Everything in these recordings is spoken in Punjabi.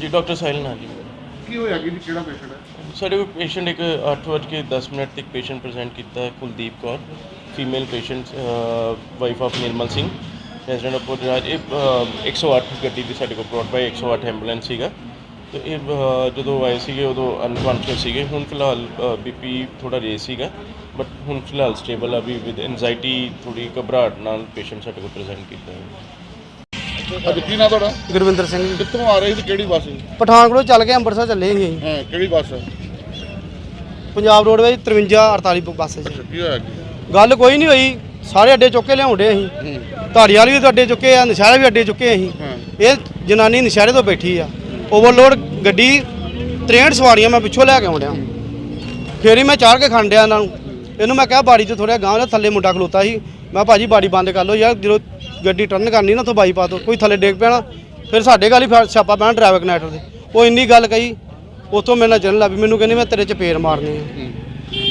ਜੀ ਡਾਕਟਰ ਸਾਹਿਲ ਨਾਲ ਜੀ। ਕੀ ਹੋਇਆ ਕਿ ਕਿਹੜਾ ਪੇਸ਼ੈਂਟ ਹੈ? ਸਾਡੇ ਕੋਲ ਪੇਸ਼ੈਂਟ ਇੱਕ 8:10 ਮਿੰਟ ਤੱਕ ਪੇਸ਼ੈਂਟ ਪ੍ਰੈਜ਼ੈਂਟ ਕੀਤਾ ਹੈ Kuldeep Kaur female patient wife of Nirmal Singh resident of Puraj ਇਹ ਅਹ, 108 ਗੱਡੀ ਦੀ ਸਾਡੇ ਕੋਲ ਬ੍ਰੌਟ ਬਾਈ 108 ਐਂਬੂਲੈਂਸ ਸੀਗਾ। ਤੇ ਇਹ ਅਹ, ਜਦੋਂ ਆਏ ਸੀਗੇ ਉਦੋਂ ਅਨਕੌਂਸ਼ੀਅਸ ਸੀਗੇ। ਹੁਣ ਫਿਲਹਾਲ ਬੀਪੀ ਥੋੜਾ ਰੇਸ ਸੀਗਾ ਬਟ ਹੁਣ ਫਿਲਹਾਲ ਸਟੇਬਲ ਆ ਵੀ ਵਿਦ ਐਂਜ਼ਾਈਟੀ ਥੋੜੀ ਘਬਰਾਹਟ ਨਾਲ ਪੇਸ਼ੈਂਟ ਸਾਡੇ ਕੋਲ ਪ੍ਰੈਜ਼ੈਂਟ ਕੀਤਾ ਹੈ। ਅੱਜ ਕੀ ਨਾਂ ਤੁਹਾਡਾ? ਗੁਰਵਿੰਦਰ ਸਿੰਘ ਜੀ। ਕਿੱਥੋਂ ਆ ਰਹੇ ਸੀ? ਕਿਹੜੀ ਬੱਸ ਸੀ? ਪਠਾਨਕੋਟ ਚੱਲ ਕੇ ਅੰਮ੍ਰਿਤਸਰ ਚੱਲੇ ਸੀ ਅਸੀਂ। ਹਾਂ ਕਿਹੜੀ ਬੱਸ? ਪੰਜਾਬ ਰੋਡਵੇਜ਼ 53 48 ਬੱਸ 'ਚ ਕੀ ਹੋਇਆ ਕੀ ਗੱਲ ਕੋਈ ਨਹੀਂ ਹੋਈ। ਸਾਰੇ ਅੱਡੇ ਚੁੱਕ ਕੇ ਲਿਆਉਂਦੇ ਅਸੀਂ। ਹੂੰ। ਧਾਰੀਵਾਲ ਵੀ ਤਾਂ ਅੱਡੇ ਚੁੱਕੇ ਆ ਨਸ਼ਹਿਰੇ ਵੀ ਅੱਡੇ ਚੁੱਕੇ ਅਸੀਂ। ਹਾਂ। ਇਹ ਜਨਾਨੀ ਨਸ਼ਹਿਰੇ ਤੋਂ ਬੈਠੀ ਆ। ਓਵਰਲੋਡ ਗੱਡੀ 63 ਸਵਾਰੀਆਂ ਮੈਂ ਪਿੱਛੋਂ ਲੈ ਕੇ ਆਉਂਦਿਆ। ਫੇਰ ਹੀ ਮੈਂ ਚਾੜ ਕੇ ਖੰਡਿਆ ਇਹਨਾਂ ਨੂੰ। ਇਹਨੂੰ ਮੈਂ ਕਿਹਾ ਬਾੜੀ ਤੋਂ ਥੋੜਾ ਗਾਂਹ ਦਾ ਥੱਲੇ ਮੁੰਡਾ ਖਲੋਤਾ ਸੀ। ਮੈਂ ਭਾਜੀ ਬਾੜੀ ਬੰਦ ਕਰ ਲਓ ਯਾਰ, ਜਦੋਂ ਗੱਡੀ ਟਰਨ ਕਰਨੀ ਨਾ ਤੋਂ ਬਾਈਪਾਸ ਤੋਂ, ਕੋਈ ਥੱਲੇ ਡੇਗ ਪੈਣਾ ਫਿਰ ਸਾਡੇ ਗੱਲ ਹੀ ਫਿਰ ਸਿਆਪਾ ਪੈਣਾ ਡਰਾਈਵਰ ਕਨੈਕਟਰ ਦੇ ਉਹ ਇੰਨੀ ਗੱਲ ਕਹੀ ਉਤੋਂ ਮੇਰੇ ਨਾਲ ਚੱਲਣ ਲੱਗ ਪਈ, ਮੈਨੂੰ ਕਹਿੰਦੀ ਮੈਂ ਤੇਰੇ 'ਚ ਪੇਰ ਮਾਰਨੀ ਹੈ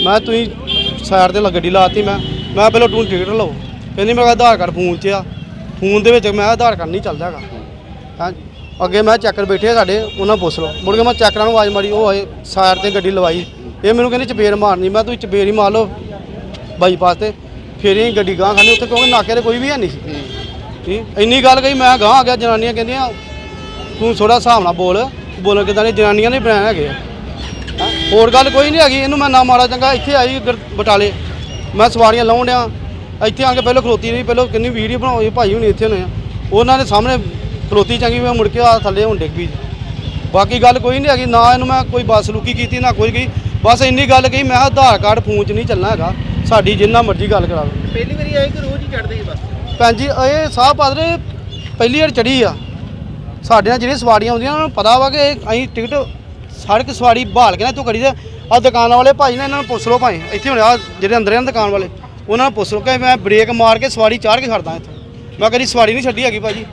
ਮੈਂ ਤੁਸੀਂ ਸਾਈਡ ਤੇ ਲ- ਗੱਡੀ ਲਾਤੀ, ਮੈਂ ਮੈਂ ਪਹਿਲਾਂ ਤੂੰ ਟਿਕਟ ਲਓ। ਕਹਿੰਦੀ ਮੇਰਾ ਆਧਾਰ ਕਾਰਡ ਫੋਨ 'ਚ ਆ। ਫੋਨ ਦੇ ਵਿੱਚ ਮੈਂ ਆਧਾਰ ਕਾਰਡ ਨਹੀਂ ਚੱਲਦਾ ਹੈਗਾ। ਹਾਂ, ਅੱਗੇ ਮੈਂ ਚੱਕਰ ਬੈਠੇ ਆ ਸਾਡੇ, ਉਹਨਾਂ ਪੁੱਛ ਲਓ। ਮੁੜ ਕੇ ਮੈਂ ਚੱਕਰਾਂ ਨੂੰ ਆਵਾਜ਼ ਮਾਰੀ, ਉਹ ਆਏ ਸਾਈਡ ਤੇ ਗੱਡੀ ਲਵਾਈ। ਇਹ ਮੈਨੂੰ ਕਹਿੰਦੀ ਚਪੇੜ ਮਾਰਨੀ। ਮੈਂ ਤੂੰ ਚਪੇੜ ਹੀ ਮਾਰ ਲਓ ਬਾਈਪਾਸ ਤੇ। ਫਿਰ ਹੀ ਗੱਡੀ ਗਾਂ ਖਾਣੀ ਉੱਥੇ ਕਿਉਂਕਿ ਨਾਕੇ ਤੇ ਕੋਈ ਵੀ ਹੈ ਨਹੀਂ ਸੀ। ਠੀਕ? ਇੰਨੀ ਗੱਲ ਕਹੀ ਮੈਂ ਗਾਂ ਆ ਗਿਆ ਜਨਾਨੀਆਂ ਕਹਿੰਦੀਆਂ ਤੂੰ ਥੋੜਾ ਹਿਸਾਬ ਨਾਲ ਬੋਲ ਬੋਲਣ ਕਿਦਾਂ ਦੀ ਜਨਾਨੀਆਂ ਨੇ ਬਣਾਇਆ ਹੈਗੇ ਆ। ਹੋਰ ਗੱਲ ਕੋਈ ਨਹੀਂ ਹੈਗੀ ਇਹਨੂੰ ਮੈਂ ਨਾ ਮਾਰਾ ਚੰਗਾ ਇੱਥੇ ਆਈ ਬਟਾਲੇ। ਮੈਂ ਸਵਾਰੀਆਂ ਲਾਉਣ ਡਿਆ। ਇੱਥੇ ਆ ਕੇ ਪਹਿਲਾਂ ਖਲੋਤੀ ਰਹੀ ਪਹਿਲਾਂ ਕਿੰਨੀ ਵੀਡੀਓ ਬਣਾਈ ਭਾਈ ਹੁਣੀ ਇੱਥੇ ਨੇ ਉਹਨਾਂ ਦੇ ਸਾਹਮਣੇ ਖਲੋਤੀ ਚੰਗੀ ਮੈਂ ਮੁੜ ਕੇ ਆ ਥੱਲੇ ਹੁਣ ਡਿੱਗ ਪਈ। ਬਾਕੀ ਗੱਲ ਕੋਈ ਨਹੀਂ ਹੈਗੀ ਨਾ ਇਹਨੂੰ ਮੈਂ ਕੋਈ ਬੱਸ ਲੁਕੀ ਕੀਤੀ ਨਾ ਕੋਈ ਗਈ। ਬਸ ਇੰਨੀ ਗੱਲ ਕਹੀ ਮੈਂ ਕਿਹਾ ਆਧਾਰ ਕਾਰਡ ਫੋਨ 'ਚ ਨਹੀਂ ਚੱਲਣਾ ਹੈਗਾ। ਸਾਡੀ ਜਿੰਨਾ ਮਰਜ਼ੀ ਗੱਲ ਕਰਾ ਲਓ। ਪਹਿਲੀ ਵਾਰੀ ਆਏ ਕਿ ਰੋਜ਼ ਹੀ ਚੜਦੇ ਹੀ ਬਸ? ਭੈਣ ਜੀ ਇਹ ਸਾਹ ਪਾਦਰੇ ਪਹਿਲੀ ਵਾਰ ਚੜੀ ਆ। ਸਾਡੇ ਨਾਲ ਜਿਹੜੀਆਂ ਸਵਾਰੀਆਂ ਆਉਂਦੀਆਂ ਉਹਨਾਂ ਨੂੰ ਪਤਾ ਵਾ ਕਿ ਇਹ ਅਸੀਂ ਟਿਕਟ ਸੜਕ ਸਵਾਰੀ ਬਹਾਲ ਕੇ ਨਾ ਤੂੰ ਕਰੀ ਦੇ। ਆ ਦੁਕਾਨਾਂ ਵਾਲੇ ਭਾਈ ਨੇ ਇਹਨਾਂ ਨੂੰ ਪੁੱਛ ਲਓ ਭਾਈ ਇੱਥੇ ਹੁਣ ਆ ਜਿਹੜੇ ਅੰਦਰ ਆ ਨਾ ਦੁਕਾਨ ਵਾਲੇ ਉਹਨਾਂ ਨੂੰ ਪੁੱਛ ਲਓ ਕਿ ਮੈਂ ਬ੍ਰੇਕ ਮਾਰ ਕੇ ਸਵਾਰੀ ਚਾੜ ਕੇ ਖੜਦਾ ਇੱਥੋਂ। ਮੈਂ ਕਦੀ ਸਵਾਰੀ ਨਹੀਂ ਛੱਡੀ ਹੈਗੀ ਭਾਜੀ।